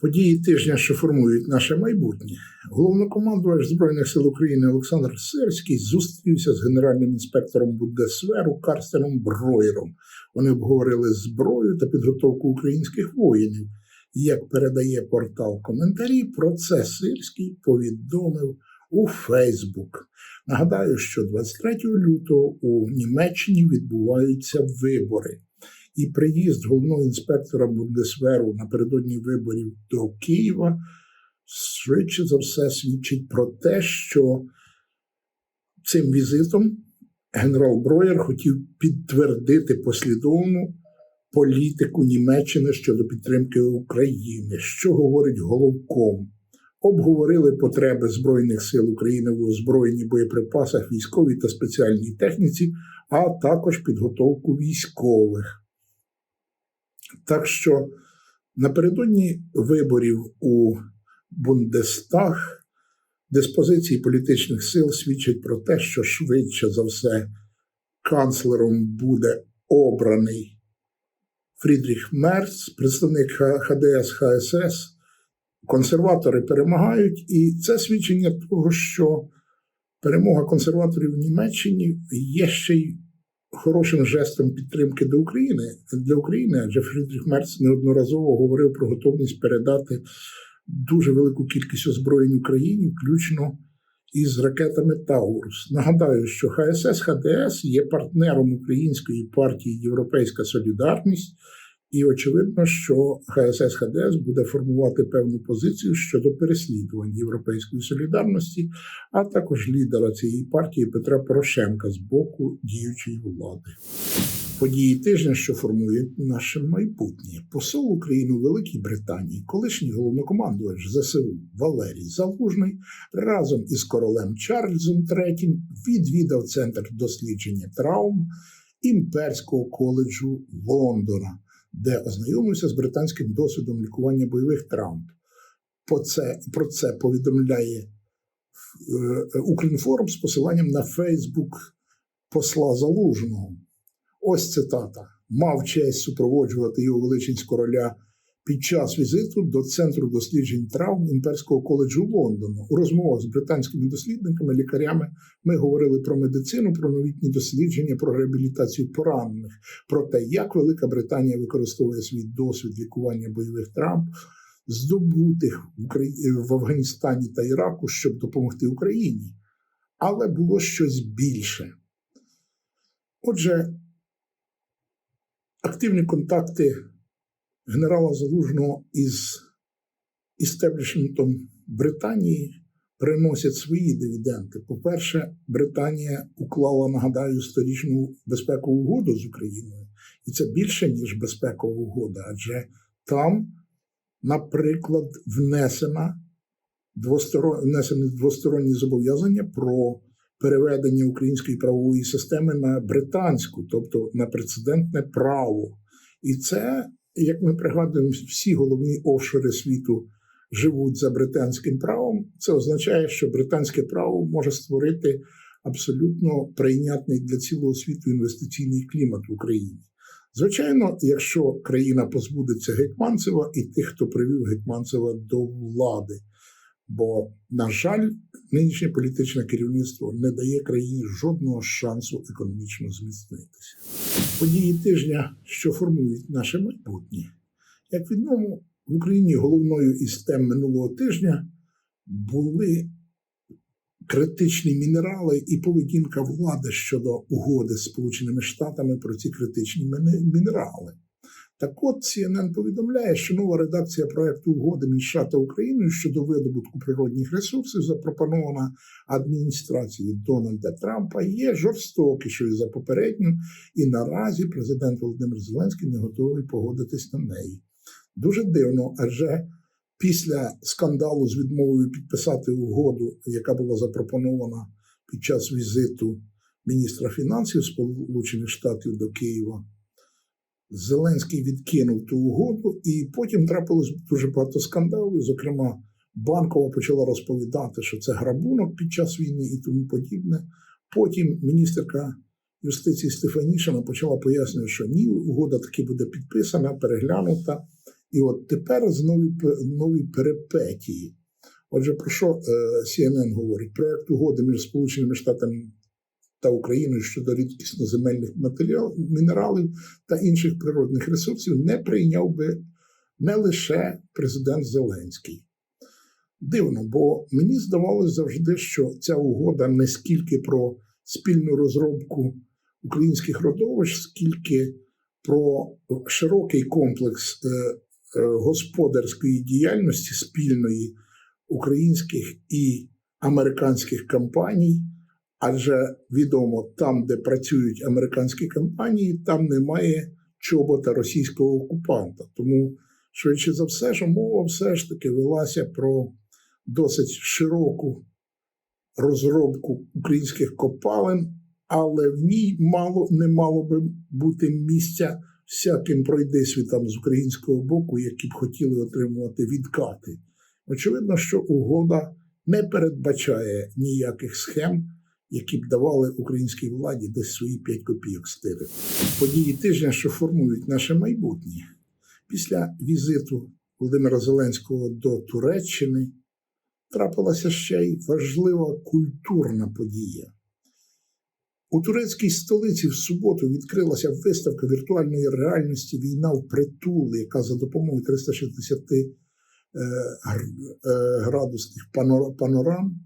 Події тижня, що формують наше майбутнє, головнокомандувач Збройних сил України Олександр Сирський зустрівся з генеральним інспектором Бундесверу Карстеном Броєром. Вони обговорили зброю та підготовку українських воїнів. Як передає портал коментарі, про це Сирський повідомив у Фейсбук. Нагадаю, що 23 лютого у Німеччині відбуваються вибори і приїзд головного інспектора Бундесверу напередодні виборів до Києва швидше за все свідчить про те, що цим візитом генерал Броєр хотів підтвердити послідовну політику Німеччини щодо підтримки України, що говорить головком. Обговорили потреби Збройних сил України в озброєнні боєприпасах, військовій та спеціальній техніці, а також підготовку військових. Так що напередодні виборів у Бундестаг диспозиції політичних сил свідчать про те, що швидше за все канцлером буде обраний Фрідріх Мерц, представник ХДС ХСС. Консерватори перемагають, і це свідчення того, що перемога консерваторів в Німеччині є ще й хорошим жестом підтримки до України для України, адже Фрідріх Мерц неодноразово говорив про готовність передати дуже велику кількість озброєнь Україні, включно із ракетами Таурус. Нагадаю, що ХСС ХДС є партнером української партії Європейська Солідарність. І очевидно, що ХСС ХДС буде формувати певну позицію щодо переслідувань Європейської солідарності, а також лідера цієї партії Петра Порошенка з боку діючої влади. Події тижня, що формують наше майбутнє, посол України у Великій Британії, колишній головнокомандувач ЗСУ Валерій Залужний разом із королем Чарльзом III відвідав центр дослідження травм імперського коледжу Лондона де ознайомився з британським досвідом лікування бойових травм. По це, про це повідомляє е, Укрінформ з посиланням на Фейсбук посла Залужного. Ось цитата: мав честь супроводжувати його величність короля під час візиту до Центру досліджень травм імперського коледжу Лондону. У розмовах з британськими дослідниками, лікарями ми говорили про медицину, про новітні дослідження, про реабілітацію поранених, про те, як Велика Британія використовує свій досвід лікування бойових травм, здобутих в, Афганістані та Іраку, щоб допомогти Україні. Але було щось більше. Отже, активні контакти генерала Залужного із істеблішментом Британії приносять свої дивіденди. По-перше, Британія уклала, нагадаю, сторічну безпекову угоду з Україною, і це більше, ніж безпекова угода, адже там, наприклад, внесена двосторон... внесені двосторонні зобов'язання про переведення української правової системи на британську, тобто на прецедентне право. І це як ми пригадуємо, всі головні офшори світу живуть за британським правом, це означає, що британське право може створити абсолютно прийнятний для цілого світу інвестиційний клімат в Україні. Звичайно, якщо країна позбудеться Гетьманцева і тих, хто привів Гетьманцева до влади. Бо, на жаль, нинішнє політичне керівництво не дає країні жодного шансу економічно зміцнитися. Події тижня, що формують наше майбутнє, як відомо, в Україні головною із тем минулого тижня були критичні мінерали і поведінка влади щодо угоди з Сполученими Штатами про ці критичні мінерали. Так от CNN повідомляє, що нова редакція проекту угоди між США та Україною щодо видобутку природних ресурсів, запропонована адміністрацією Дональда Трампа, є жорстокішою за попередню, і наразі президент Володимир Зеленський не готовий погодитись на неї. Дуже дивно, адже після скандалу з відмовою підписати угоду, яка була запропонована під час візиту міністра фінансів Сполучених Штатів до Києва. Зеленський відкинув ту угоду, і потім трапилось дуже багато скандалів. Зокрема, Банкова почала розповідати, що це грабунок під час війни і тому подібне. Потім міністерка юстиції Стефанішина почала пояснювати, що ні, угода таки буде підписана, переглянута. І от тепер з нові, перипетії. Отже, про що е, CNN говорить? Проект угоди між Сполученими Штатами та Україною щодо рідкісноземельних мінералів та інших природних ресурсів не прийняв би не лише президент Зеленський. Дивно, бо мені здавалося завжди, що ця угода не скільки про спільну розробку українських родовищ, скільки про широкий комплекс е, е, господарської діяльності спільної українських і американських компаній. Адже відомо, там, де працюють американські компанії, там немає чобота російського окупанта. Тому, швидше за все, що мова все ж таки велася про досить широку розробку українських копалин, але в ній мало не мало би бути місця всяким пройдисвітам з українського боку, які б хотіли отримувати відкати. Очевидно, що угода не передбачає ніяких схем, які б давали українській владі десь свої 5 копійок стилю. Події тижня, що формують наше майбутнє. Після візиту Володимира Зеленського до Туреччини трапилася ще й важлива культурна подія. У турецькій столиці в суботу відкрилася виставка віртуальної реальності Війна в притул, яка за допомогою 360 е, градусних панорам,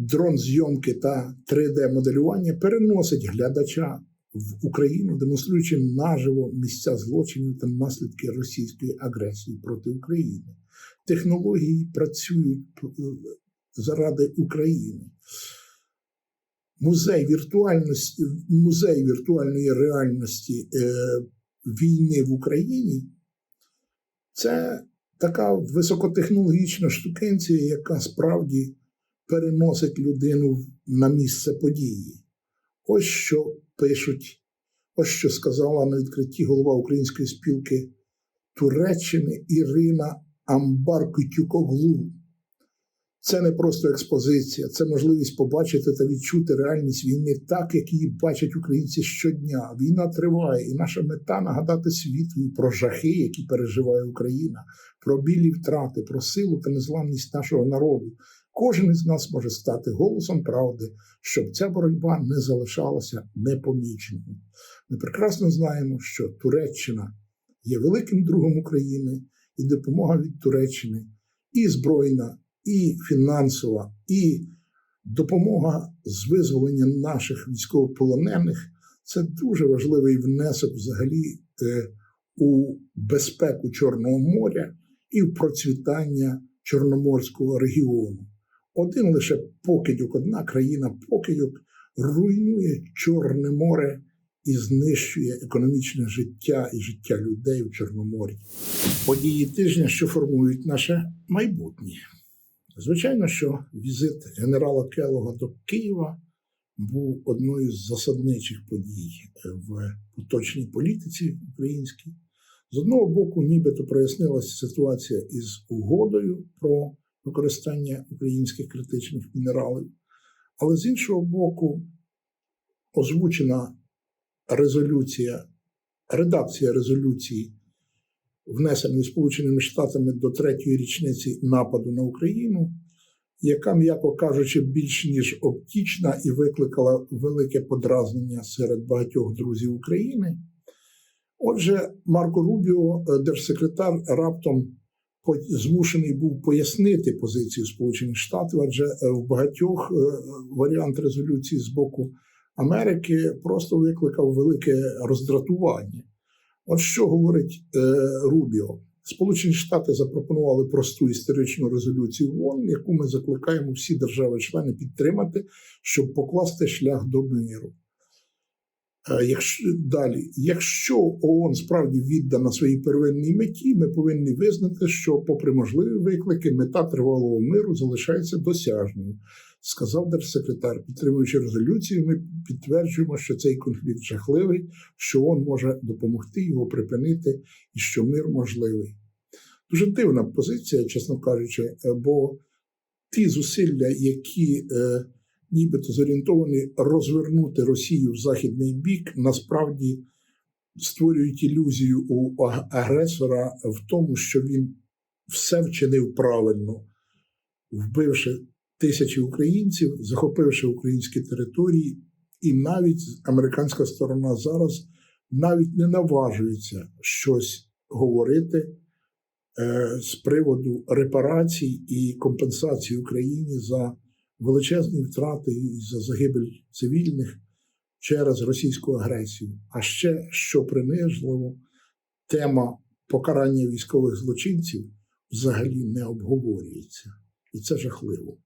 дрон зйомки та 3D-моделювання переносить глядача в Україну, демонструючи наживо місця злочинів та наслідки російської агресії проти України. Технології працюють заради України. Музей віртуальності, музей віртуальної реальності е, війни в Україні це така високотехнологічна штукенція, яка справді переносить людину на місце події. Ось що пишуть, ось що сказала на відкритті голова Української спілки Туреччини Ірина Амбаркутюкоглу. Це не просто експозиція, це можливість побачити та відчути реальність війни так, як її бачать українці щодня. Війна триває, і наша мета нагадати світу про жахи, які переживає Україна, про білі втрати, про силу та незламність нашого народу. Кожен із нас може стати голосом правди, щоб ця боротьба не залишалася непоміченою. Ми прекрасно знаємо, що Туреччина є великим другом України, і допомога від Туреччини і збройна і фінансова, і допомога з визволення наших військовополонених це дуже важливий внесок взагалі е, у безпеку Чорного моря і в процвітання Чорноморського регіону. Один лише покидьок, одна країна покидьок руйнує Чорне море і знищує економічне життя і життя людей у Чорноморі. Події тижня, що формують наше майбутнє. Звичайно, що візит генерала Келога до Києва був одною з засадничих подій в поточній політиці українській. З одного боку, нібито прояснилася ситуація із угодою про використання українських критичних мінералів, але з іншого боку, озвучена резолюція, редакція резолюції внесений Сполученими Штатами до третьої річниці нападу на Україну, яка, м'яко кажучи, більш ніж оптічна і викликала велике подразнення серед багатьох друзів України. Отже, Марко Рубіо, е, держсекретар, раптом змушений був пояснити позицію Сполучених Штатів, адже е, в багатьох е, варіант резолюції з боку Америки просто викликав велике роздратування. От що говорить е, Рубіо? Сполучені Штати запропонували просту історичну резолюцію ООН, яку ми закликаємо всі держави-члени підтримати, щоб покласти шлях до миру. Е, якщо, далі, якщо ООН справді віддана своїй первинній меті, ми повинні визнати, що, попри можливі виклики, мета тривалого миру залишається досяжною сказав держсекретар. Підтримуючи резолюцію, ми підтверджуємо, що цей конфлікт жахливий, що ООН може допомогти його припинити і що мир можливий. Дуже дивна позиція, чесно кажучи, е, бо ті зусилля, які е, нібито зорієнтовані розвернути Росію в західний бік, насправді створюють ілюзію у агресора в тому, що він все вчинив правильно, вбивши тисячі українців, захопивши українські території, і навіть американська сторона зараз навіть не наважується щось говорити е, з приводу репарацій і компенсації Україні за величезні втрати за загибель цивільних через російську агресію. А ще що принижливо, тема покарання військових злочинців взагалі не обговорюється, і це жахливо.